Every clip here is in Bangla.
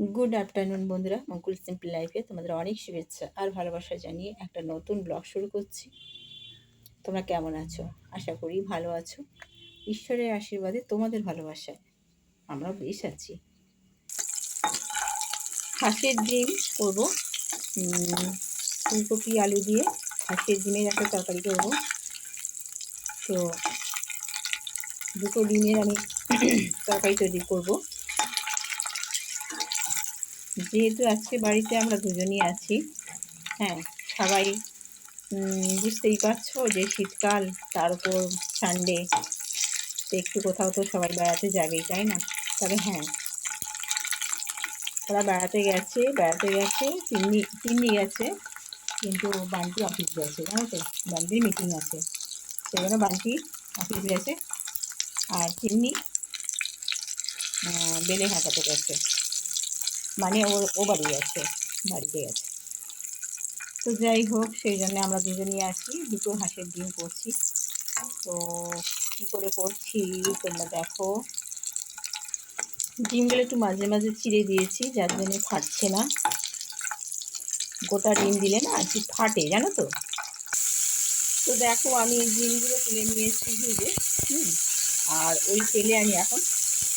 গুড আফটারনুন বন্ধুরা। মঙ্কুল সিম্পল লাইফে তোমাদের অনেক শুভেচ্ছা আর ভালোবাসা জানিয়ে একটা নতুন ব্লগ শুরু করছি। তোমরা কেমন আছো? আশা করি ভালো আছো। ঈশ্বরের আশীর্বাদে তোমাদের ভালোবাসায় আমরা বেশ আছি। হাঁসের ডিম করব। ফুলকপি, আলু দিয়ে হাঁসের ডিমের একটা তরকারি করব। তো দুটো ডিমের আমি তরকারি তৈরি করব। যেহেতু আজকে বাড়িতে আমরা দুজনই আছি হ্যাঁ সবাই বুঝতেই পারছ যে শীতকাল, তার উপর সানডে একটু কোথাও তো সবাই বেড়াতে যাবেই, তাই না? তবে হ্যাঁ ওরা বেড়াতে গেছে বেড়াতে গেছে, তিন্নি তিন্নি গেছে, কিন্তু বান্টি অফিস গেছে, জানো তো? বান্টির মিটিং আছে সেই জন্য বান্টি অফিস গেছে, আর তিন্নি বেলে হাঁটাতে গেছে। মানে ও ও বাড়ি আছে বাড়িতে আছে তো যাই হোক, সেই জন্য আমরা দুজনই আছি দুটো হাঁসের ডিম করছি। তো কী করে করছি, তোমরা দেখো। ডিমগুলো একটু মাঝে মাঝে চিড়ে দিয়েছি, যার জন্য ফাটছে না। গোটা ডিম দিলে না একটু ফাটে, জানো তো? তো দেখো, আমি ডিমগুলো তুলে নিয়েছি ভেজে, হুম। আর ওই তেলে আমি এখন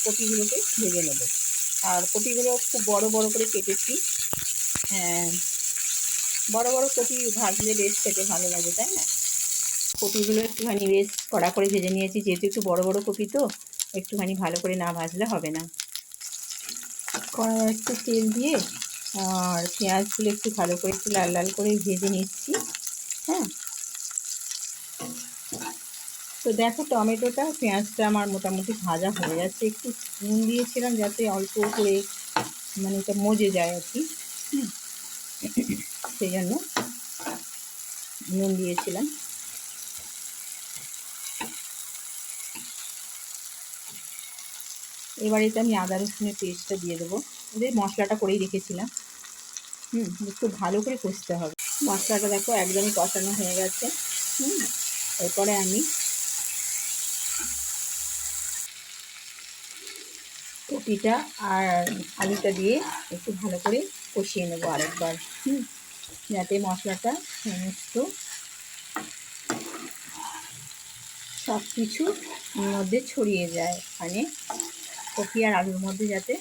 কপিগুলোকে ভেজে নেব। আর কপিগুলো খুব বড় বড় করে কেটেছি। হ্যাঁ বড় বড় কপি ভাজলে বেশ খেতে ভালো লাগে, তাই না? কপিগুলো একটুখানি বেশ কড়া করে ভেজে নিয়েছি, যেহেতু একটু বড় বড় কপি তো, একটুখানি ভালো করে না ভাজলে হবে না। কড়া একটু তেল দিয়ে আর পেঁয়াজগুলো একটু ভালো করে একটু লাল লাল করে ভেজে নিচ্ছি হ্যাঁ? তো দেখো টমেটোটা, পেঁয়াজটা আমার মোটামুটি ভাজা হয়ে যাচ্ছে। একটু নুন দিয়েছিলাম যাতে অল্প করে মানে এটা মজে যায় আর কি। সেই জন্য নুন দিয়েছিলাম। এবারেতে আমি আদা রসুনের পেস্টটা দিয়ে দেবো। ওদের মশলাটা করেই রেখেছিলাম। হুম, একটু ভালো করে কষতে হবে। মশলাটা দেখো একদমই কষানো হয়ে গেছে। হুম, এরপরে আমি কপিটা আর আলুটা দিয়ে একটু ভালো করে কষিয়ে নেব আরেকবার। হুম, যাতে মশলাটা সমস্ত সব কিছু মধ্যে ছড়িয়ে যায় মানে কপি আর আলুর মধ্যে যাতে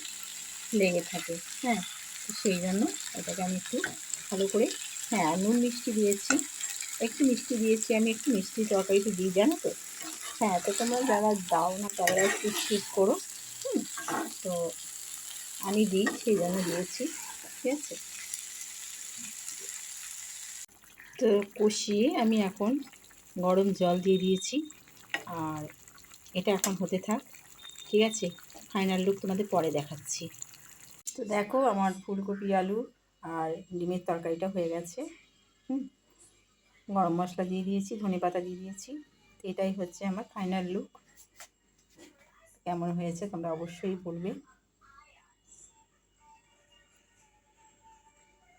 লেগে থাকে। হ্যাঁ সেই জন্য এটাকে আমি একটু ভালো করে হ্যাঁ নুন মিষ্টি দিয়েছি, একটু মিষ্টি দিয়েছি, আমি একটু মিষ্টি তরকারিতে দিই, জানো তো? হ্যাঁ তো তোমরা যারা দাও না, তারা একটু স্কিপ করো। তো আমি দিই, সেই জন্য দিয়েছি, ঠিক আছে? তো কষিয়ে আমি এখন গরম জল দিয়ে দিয়েছি, আর এটা এখন হতে থাক, ঠিক আছে? ফাইনাল লুক তোমাদের পরে দেখাচ্ছি। তো দেখো আমার ফুলকপি আলু আর ডিমের তরকারিটা হয়ে গেছে, হুম? গরম মশলা দিয়ে দিয়েছি, ধনে পাতা দিয়ে দিয়েছি, এটাই হচ্ছে আমার ফাইনাল লুক কেমন হয়েছে তোমরা অবশ্যই বলবে।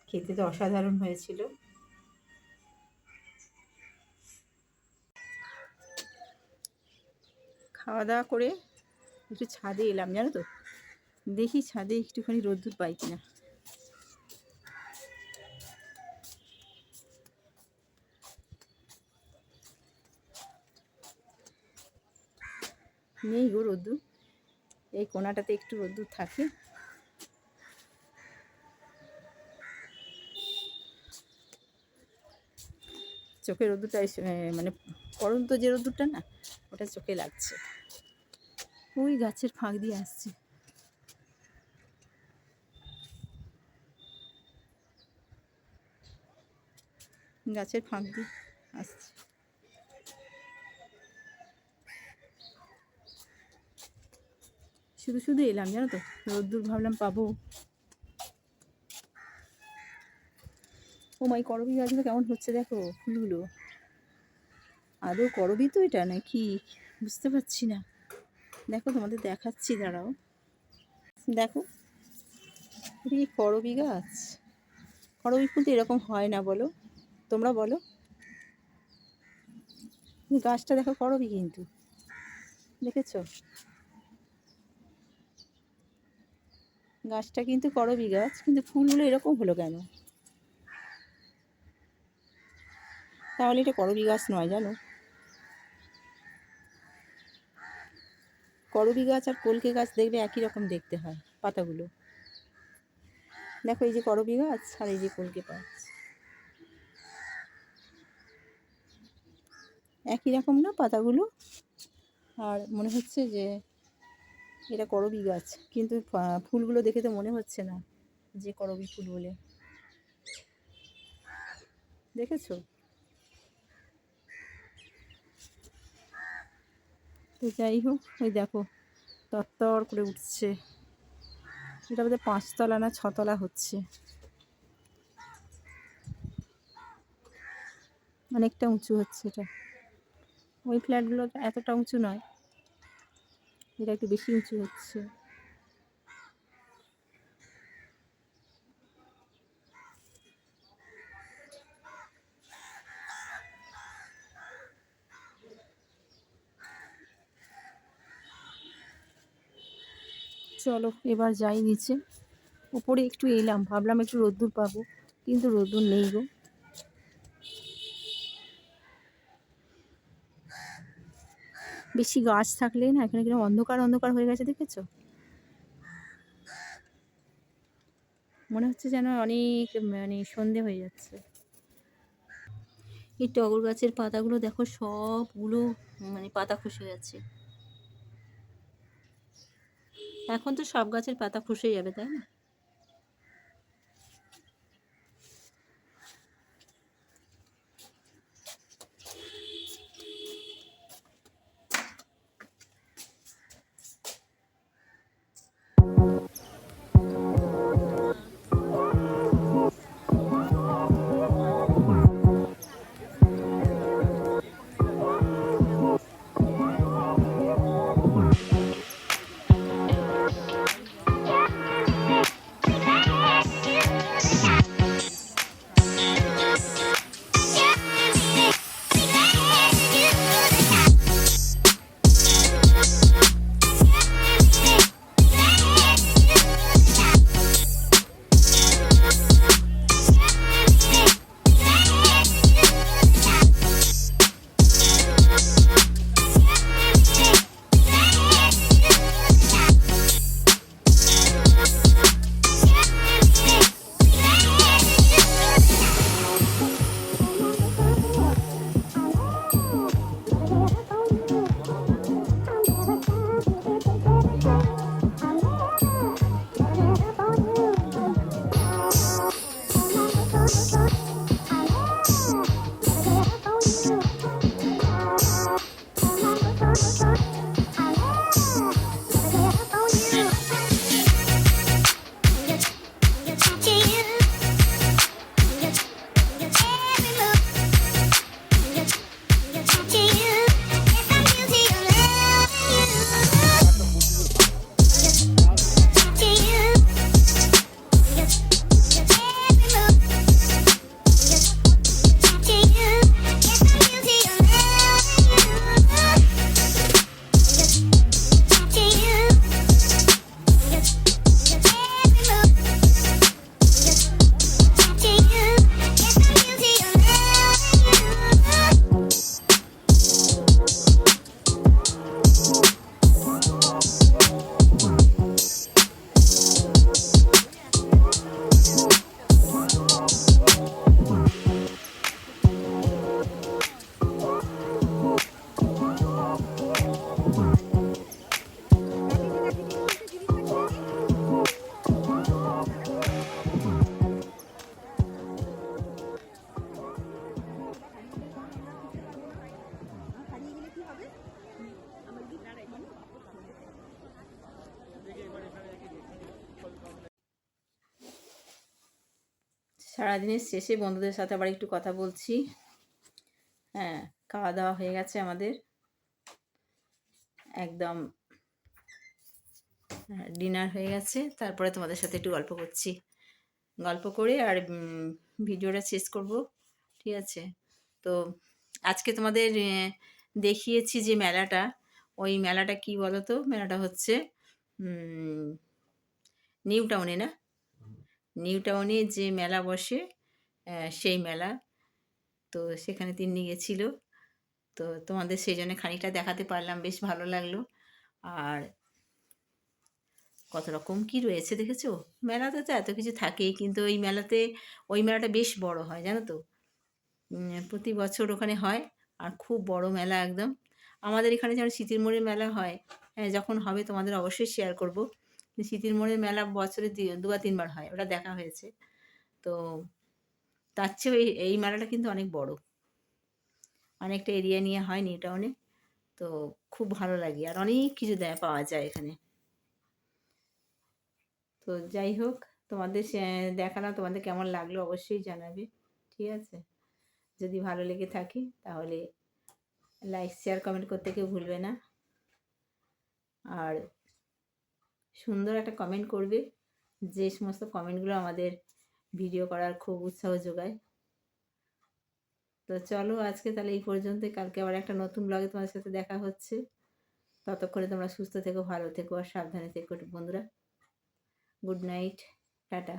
খেতে তো অসাধারণ হয়েছিল। খাওয়া দাওয়া করে একটু ছাদে এলাম, জানো তো? দেখি ছাদে একটুখানি রোদ্দুর পাই কিনা। নেই গো রোদ্দুর। এই কোনাটাতে একটু রোদ্দুর থাকে। চোখের রোদ্দুরটা মানে পরন্ত যে রোদ্দুরটা না, ওটা চোখে লাগছে। ওই গাছের ফাঁক দিয়ে আসছে। গাছের ফাঁক দিয়ে আসছে শুধু শুধু এলাম, জানো তো? রোদ্দুর ভাবলাম পাবো। ও মাই, করবি গাছগুলো কেমন হচ্ছে দেখো, ফুলগুলো। আদৌ করবি তো এটা নাকি? বুঝতে পারছি না। দেখো, তোমাদের দেখাচ্ছি, দাঁড়াও। দেখো এটা কি করবি গাছ? করবি ফুল তো এরকম হয় না, বলো। তোমরা বলো। গাছটা দেখো, করবি কিন্তু। দেখেছ? গাছটা কিন্তু করবি গাছ, কিন্তু ফুলগুলো এরকম হলো কেন? তাহলে এটা করবি গাছ নয়, জানো? করবি গাছ আর কলকে গাছ দেখবে একই রকম দেখতে হয় পাতাগুলো। দেখো এই যে করবি গাছ আর এই যে কলকে গাছ। একই রকম না পাতাগুলো? আর মনে হচ্ছে যে এটা করবি গাছ। কিন্তু ফুলগুলো দেখে তো মনে হচ্ছে না যে করবি ফুল বলে। দেখেছ? তো যাই হোক ওই দেখো, তরতর করে উঠছে। এটা বোধহয় পাঁচতলা না ছতলা হচ্ছে। অনেকটা উঁচু হচ্ছে এটা। ওই ফ্ল্যাটগুলো এতটা উঁচু নয়। এটা একটু বেশি উঁচু হচ্ছে। চলো, এবার যাই নিচে। উপরে একটু এলাম, ভাবলাম একটু রোদ্দুর পাবো, কিন্তু রোদ্দুর নেই গো। বেশি গাছ থাকলে না, এখানে কীরকম অন্ধকার অন্ধকার হয়ে গেছে দেখেছ? মনে হচ্ছে যেন অনেক মানে সন্ধে হয়ে যাচ্ছে। এই টগর গাছের পাতাগুলো দেখো, সবগুলো মানে পাতা খসে গেছে। এখন তো সব গাছের পাতা খসে যাবে, তাই না? সারাদিনের শেষে বন্ধুদের সাথে আবার একটু কথা বলছি। হ্যাঁ খাওয়া দাওয়া হয়ে গেছে আমাদের। একদম ডিনার হয়ে গেছে। তারপরে তোমাদের সাথে একটু গল্প করছি। গল্প করে আর ভিডিওটা শেষ করব, ঠিক আছে? তো আজকে তোমাদের দেখিয়েছি যে মেলাটা। ওই মেলাটা কি বলো তো মেলাটা হচ্ছে নিউ টাউনে না? নিউ টাউনে যে মেলা বসে সেই মেলা। তো সেখানে তিনি গেছিল। তো তোমাদের সেই জন্য খানিকটা দেখাতে পারলাম, বেশ ভালো লাগল। আর কত রকম কি রয়েছে দেখেছ? মেলাতে তো এত কিছু থাকেই, কিন্তু ওই মেলাতে, ওই মেলাটা বেশ বড় হয়, জানো তো? প্রতি বছর ওখানে হয়, আর খুব বড় মেলা একদম। আমাদের এখানে যেমন শীতের মোড়ের মেলা হয় হ্যাঁ যখন হবে তোমাদের অবশ্যই শেয়ার করব। শীতের মোড়ের মেলা বছরে দি- দু বা তিনবার হয়, ওটা দেখা হয়েছে। তো তার চেয়েও এই এই মেলাটা কিন্তু অনেক বড়। অনেকটা এরিয়া নিয়ে হয় নিউ টাউনে তো খুব ভালো লাগে, আর অনেক কিছু দেয় পাওয়া যায় এখানে। তো যাই হোক, তোমাদের দেখানো তোমাদের কেমন লাগল অবশ্যই জানাবে, ঠিক আছে? যদি ভালো লেগে থাকে, তাহলে লাইক শেয়ার কমেন্ট করতে কেউ ভুলবে না। আর সুন্দর একটা কমেন্ট করবে যে সমস্ত কমেন্টগুলো আমাদের ভিডিও করার খুব উৎসাহ যোগায়। তো চলো আজকে তাহলে এই পর্যন্ত কালকে আবার একটা নতুন ব্লগে তোমাদের সাথে দেখা হচ্ছে। ততক্ষণে তোমরা সুস্থ থেকো, ভালো থেকো আর সাবধানে থেকো বন্ধুরা। Good night tata.